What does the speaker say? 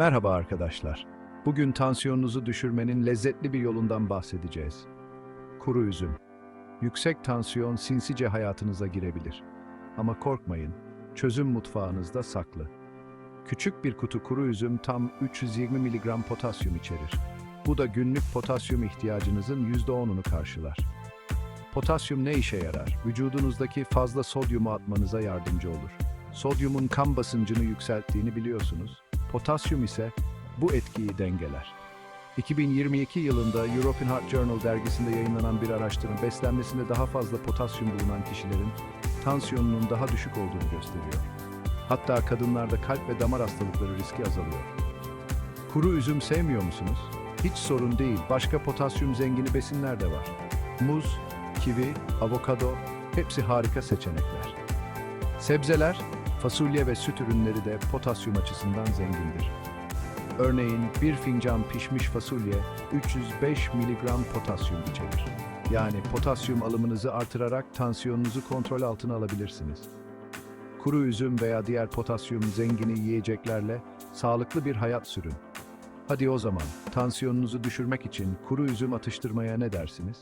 Merhaba arkadaşlar. Bugün tansiyonunuzu düşürmenin lezzetli bir yolundan bahsedeceğiz. Kuru üzüm. Yüksek tansiyon sinsice hayatınıza girebilir. Ama korkmayın, çözüm mutfağınızda saklı. Küçük bir kutu kuru üzüm tam 320 mg potasyum içerir. Bu da günlük potasyum ihtiyacınızın %10'unu karşılar. Potasyum ne işe yarar? Vücudunuzdaki fazla sodyumu atmanıza yardımcı olur. Sodyumun kan basıncını yükselttiğini biliyorsunuz. Potasyum ise bu etkiyi dengeler. 2022 yılında European Heart Journal dergisinde yayınlanan bir araştırma beslenmesinde daha fazla potasyum bulunan kişilerin tansiyonunun daha düşük olduğunu gösteriyor. Hatta kadınlarda kalp ve damar hastalıkları riski azalıyor. Kuru üzüm sevmiyor musunuz? Hiç sorun değil. Başka potasyum zengini besinler de var. Muz, kivi, avokado hepsi harika seçenekler. Sebzeler, fasulye ve süt ürünleri de potasyum açısından zengindir. Örneğin bir fincan pişmiş fasulye 305 mg potasyum içerir. Yani potasyum alımınızı artırarak tansiyonunuzu kontrol altına alabilirsiniz. Kuru üzüm veya diğer potasyum zengini yiyeceklerle sağlıklı bir hayat sürün. Hadi o zaman tansiyonunuzu düşürmek için kuru üzüm atıştırmaya ne dersiniz?